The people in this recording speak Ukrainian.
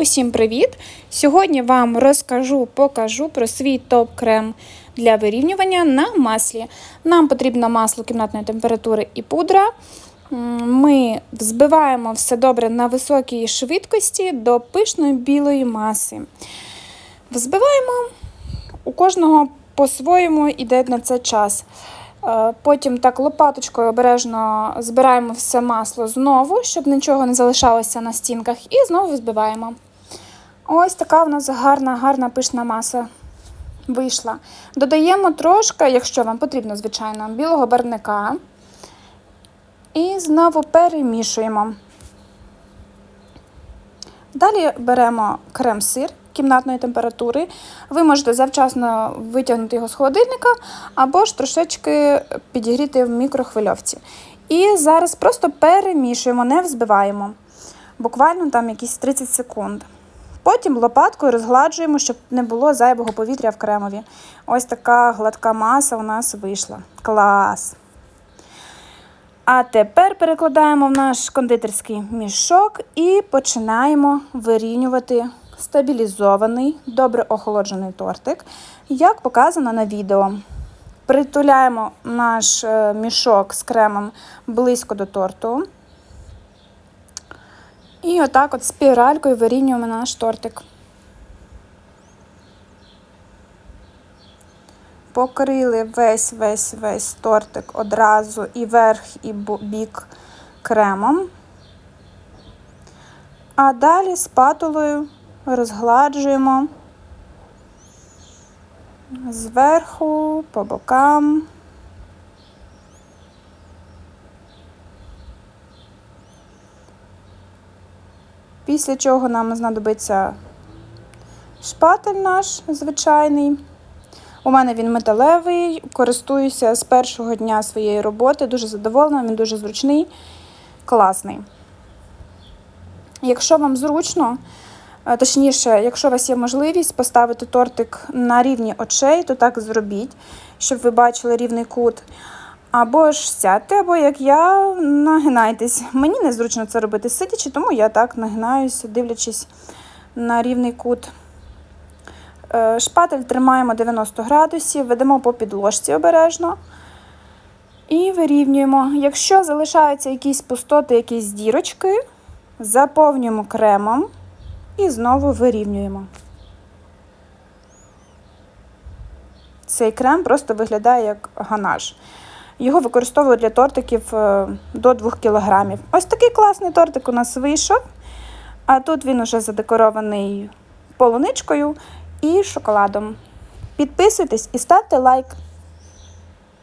Усім привіт! Сьогодні вам розкажу, покажу про свій топ-крем для вирівнювання на маслі. Нам потрібно масло кімнатної температури і пудра. Ми взбиваємо все добре на високій швидкості до пишної білої маси. Взбиваємо у кожного по-своєму йде на це час. Е, Потім так лопаточкою обережно збираємо все масло знову, щоб нічого не залишалося на стінках, і знову взбиваємо. Ось така в нас гарна, гарна пишна маса вийшла. Додаємо трошки, якщо вам потрібно, звичайно, білого барвника. І знову перемішуємо. Далі беремо крем-сир кімнатної температури. Ви можете завчасно витягнути його з холодильника або ж трошечки підігріти в мікрохвильовці. І зараз просто перемішуємо, не взбиваємо. Буквально там якісь 30 секунд. Потім лопаткою розгладжуємо, щоб не було зайвого повітря в кремові. Ось така гладка маса у нас вийшла. Клас! А тепер перекладаємо в наш кондитерський мішок і починаємо вирівнювати стабілізований, добре охолоджений тортик, як показано на відео. Притуляємо наш е, мішок з кремом близько до торту. І отак от спіралькою вирівнюємо наш тортик. Покрили весь весь весь тортик одразу і верх, і бік кремом. А далі спатулою розгладжуємо зверху, по бокам. Після чого нам знадобиться шпатель наш звичайний. У мене він металевий, користуюся з першого дня своєї роботи, дуже задоволена, він дуже зручний, класний. Якщо вам зручно, е, точніше, якщо у вас є можливість поставити тортик на рівні очей, то так зробіть, щоб ви бачили рівний кут. Або ж сядьте, або як я, нагинайтесь. Мені незручно це робити сидячи, тому я так нагинаюся, дивлячись на рівний кут. Е, Шпатель тримаємо 90 градусів, ведемо по підложці обережно і вирівнюємо. Якщо залишаються якісь пустоти, якісь дірочки, заповнюємо кремом і знову вирівнюємо. Цей крем просто виглядає як ганаш. Його використовують для тортиків е, до 2 кг. Ось такий класний тортик у нас вийшов. А тут він уже задекорований полуничкою і шоколадом. Підписуйтесь і ставте лайк.